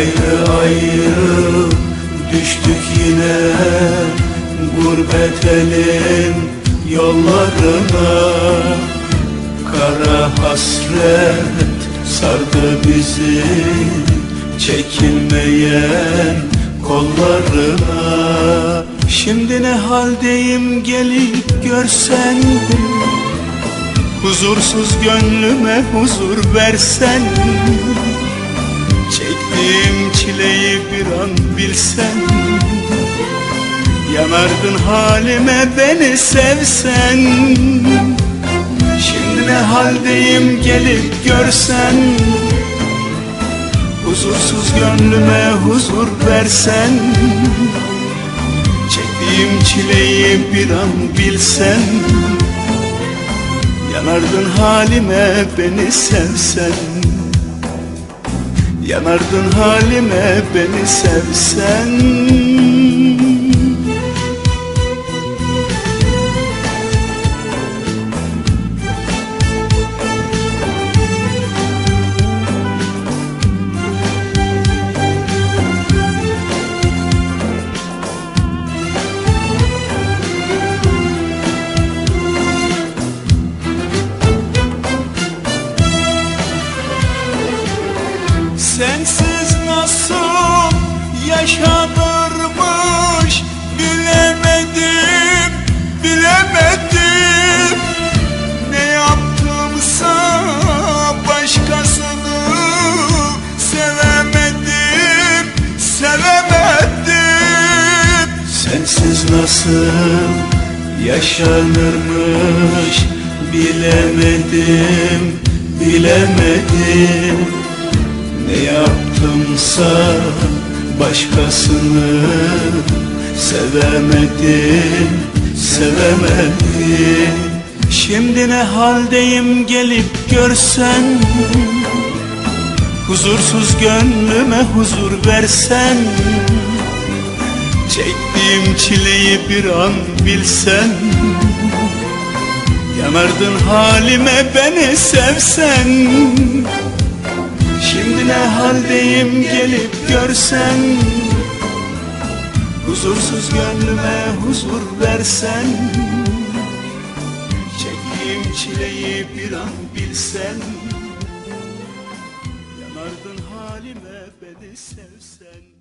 Ayrı ayrı düştük yine Gurbet elin yollarına. Kara hasret sardı bizi Çekilmeyen kollarına. Şimdi ne haldeyim gelip görsen Huzursuz gönlüme huzur versen Çektiğim çileyi bir an bilsen. Yanardın halime beni sevsen. Şimdi ne haldeyim gelip görsen. Huzursuz gönlüme huzur versen. Çektiğim çileyi bir an bilsen. Yanardın halime beni sevsen Yanardın halime beni sevsen Sensiz nasıl yaşanırmış bilemedim, bilemedim. Ne yaptımsa başkasını sevemedim, sevemedim. Sensiz nasıl yaşanırmış bilemedim, bilemedim ne yaptımsa başkasını sevemedim, sevemedim. Şimdi ne haldeyim gelip görsen Huzursuz gönlüme huzur versen Çektiğim çileyi bir an bilsen Yanardın halime beni sevsen ne haldeyim gelip görsen? Huzursuz gönlüme huzur versen? Çektiğim çileyi bir an bilsen? Yanardın halime beni sevsen?